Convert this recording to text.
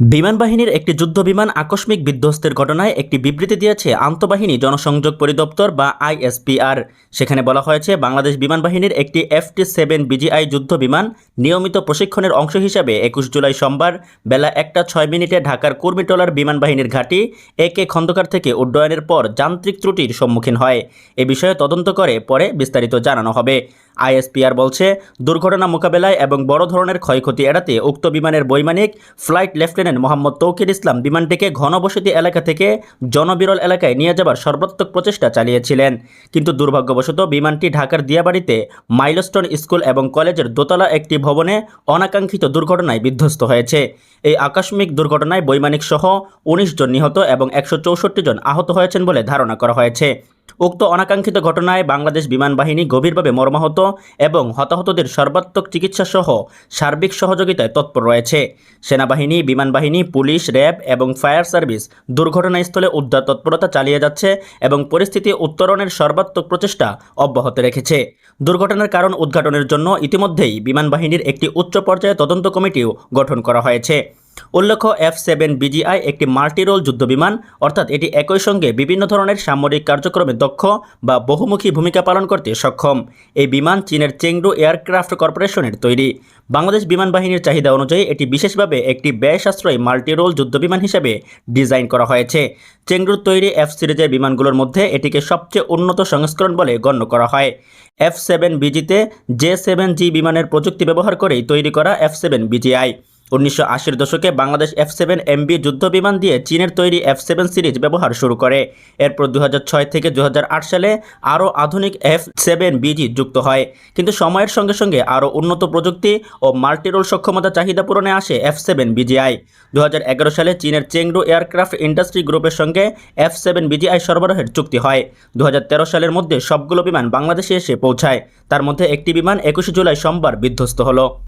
বিমান বাহিনীর একটি যুদ্ধ বিমান আকস্মিক বিধ্বস্তের ঘটনায় একটি বিবৃতি দিয়েছে আন্তঃবাহিনী জনসংযোগ পরিদপ্তর বা আইএসপিআর। সেখানে বলা হয়েছে, বাংলাদেশ বিমান বাহিনীর একটি এফটি সেভেন বিজিআই যুদ্ধ বিমান নিয়মিত প্রশিক্ষণের অংশ হিসাবে একুশ জুলাই সোমবার বেলা একটা ছয় মিনিটে ঢাকার কুর্মিটোলার বিমান বাহিনীর ঘাঁটি এ কে খন্দকার থেকে উড্ডয়নের পর যান্ত্রিক ত্রুটির সম্মুখীন হয়। এ বিষয়ে তদন্ত করে পরে বিস্তারিত জানানো হবে। আইএসপিআর বলছে, দুর্ঘটনা মোকাবেলায় এবং বড় ধরনের ক্ষয়ক্ষতি এড়াতে উক্ত বিমানের বৈমানিক ফ্লাইট লেফটেন্যান্ট মোহাম্মদ তৌকির ইসলাম। বিমানটিকে ঘনবসতি এলাকা থেকে জনবিরল এলাকায় নিয়ে যাবার সর্বাত্মক প্রচেষ্টা চালিয়েছিলেন। কিন্তু দুর্ভাগ্যবশত বিমানটি ঢাকার দিয়াবাড়িতে মাইলস্টোন স্কুল এবং কলেজের দোতলা একটি ভবনে অনাকাঙ্ক্ষিত দুর্ঘটনায় বিধ্বস্ত হয়েছে। এই আকস্মিক দুর্ঘটনায় বৈমানিক সহ উনিশ জন নিহত এবং একশো চৌষট্টি জন আহত হয়েছেন বলে ধারণা করা হয়েছে। উক্ত অনাকাঙ্ক্ষিত ঘটনায় বাংলাদেশ বিমান বাহিনী গভীরভাবে মর্মাহত এবং হতাহতদের সর্বাত্মক চিকিৎসা সহ সার্বিক সহযোগিতায় তৎপর রয়েছে। সেনাবাহিনী, বিমান বাহিনী, পুলিশ, র্যাব এবং ফায়ার সার্ভিস দুর্ঘটনাস্থলে উদ্ধার তৎপরতা চালিয়ে যাচ্ছে এবং পরিস্থিতি উত্তরণের সর্বাত্মক প্রচেষ্টা অব্যাহত রেখেছে। দুর্ঘটনার কারণ উদ্ঘাটনের জন্য ইতিমধ্যেই বিমান বাহিনীর একটি উচ্চ পর্যায়ে তদন্ত কমিটিও গঠন করা হয়েছে। উল্লেখ্য, এফ সেভেন বিজিআই একটি মাল্টিরোল যুদ্ধবিমান, অর্থাৎ এটি একই সঙ্গে বিভিন্ন ধরনের সামরিক কার্যক্রমে দক্ষ বা বহুমুখী ভূমিকা পালন করতে সক্ষম। এই বিমান চীনের চেংডু এয়ারক্রাফট কর্পোরেশনের তৈরি। বাংলাদেশ বিমান বাহিনীর চাহিদা অনুযায়ী এটি বিশেষভাবে একটি ব্যয় সাশ্রয়ী মাল্টিরোল যুদ্ধবিমান হিসেবে ডিজাইন করা হয়েছে। চেংডুর তৈরি এফ সিরিজের বিমানগুলোর মধ্যে এটিকে সবচেয়ে উন্নত সংস্করণ বলে গণ্য করা হয়। এফ সেভেন বিজিতে জে সেভেন জি বিমানের প্রযুক্তি ব্যবহার করেই তৈরি করা এফ সেভেন বিজিআই। উনিশশো আশির দশকে বাংলাদেশ এফ সেভেন এমবি যুদ্ধ বিমান দিয়ে চীনের তৈরি এফ সেভেন সিরিজ ব্যবহার শুরু করে। এরপর দু থেকে দুহাজার আট সালে আরও আধুনিক এফ সেভেন বিজি যুক্ত হয়। কিন্তু সময়ের সঙ্গে সঙ্গে আরও উন্নত প্রযুক্তি ও মাল্টিরোল সক্ষমতা চাহিদা পূরণে আসে এফ সেভেন বিজিআই। দু হাজার এগারো সালে চীনের চেংডু এয়ারক্রাফট ইন্ডাস্ট্রি গ্রুপের সঙ্গে এফ সেভেন বিজিআই সরবরাহের চুক্তি হয়। দু হাজার তেরো সালের মধ্যে সবগুলো বিমান বাংলাদেশে এসে পৌঁছায়। তার মধ্যে একটি বিমান একুশে জুলাই সোমবার বিধ্বস্ত হলো।